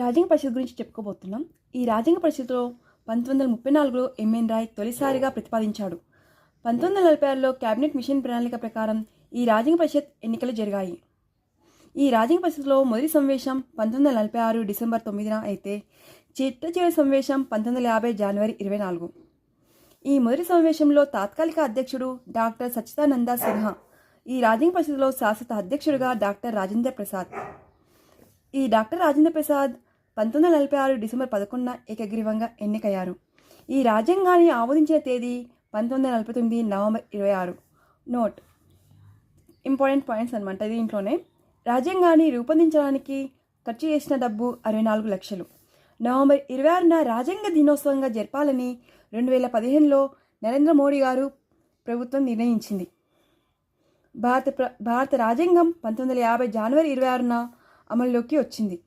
రాజ్యాంగ పరిషత్ గురించి చెప్పుకోబోతున్నాం. ఈ రాజ్యాంగ పరిషత్లో పంతొమ్మిది వందల ముప్పై నాలుగులో ఎంఎన్ రాయ్ తొలిసారిగా ప్రతిపాదించాడు. పంతొమ్మిది వందల నలభై ఆరులో కేబినెట్ మిషన్ ప్రణాళిక ప్రకారం ఈ రాజ్యాంగ పరిషత్ ఎన్నికలు జరిగాయి. ఈ రాజ్యాంగ పరిషత్లో మొదటి సమావేశం పంతొమ్మిది వందల నలభై ఆరు డిసెంబర్ తొమ్మిదిన అయితే చిట్ట చివరి సమావేశం పంతొమ్మిది వందల యాభై జనవరి ఇరవై నాలుగు. ఈ మొదటి సమావేశంలో తాత్కాలిక అధ్యక్షుడు డాక్టర్ సచ్చిదానంద సిన్హా ఈ రాజ్యాంగ పరిషత్లో శాశ్వత అధ్యక్షుడిగా డాక్టర్ రాజేంద్ర ప్రసాద్. ఈ డాక్టర్ రాజేంద్ర ప్రసాద్ పంతొమ్మిది వందల నలభై ఆరు డిసెంబర్ పదకొండున ఏకగ్రీవంగా ఎన్నికయ్యారు. ఈ రాజ్యాంగాన్ని ఆమోదించిన తేదీ పంతొమ్మిది వందల నలభై తొమ్మిది నవంబర్ ఇరవై ఆరు. నోట్. ఇంపార్టెంట్ పాయింట్స్ అనమాట దీంట్లోనే రాజ్యాంగాన్ని రూపొందించడానికి ఖర్చు చేసిన డబ్బు అరవై నాలుగు లక్షలు. నవంబర్ ఇరవై ఆరున రాజ్యాంగ దినోత్సవంగా జరపాలని రెండు వేల పదిహేనులో నరేంద్ర మోడీ గారు ప్రభుత్వం నిర్ణయించింది. భారత ప్ర భారత రాజ్యాంగం పంతొమ్మిది వందల యాభై జనవరి ఇరవై ఆరున అమల్లోకి వచ్చింది.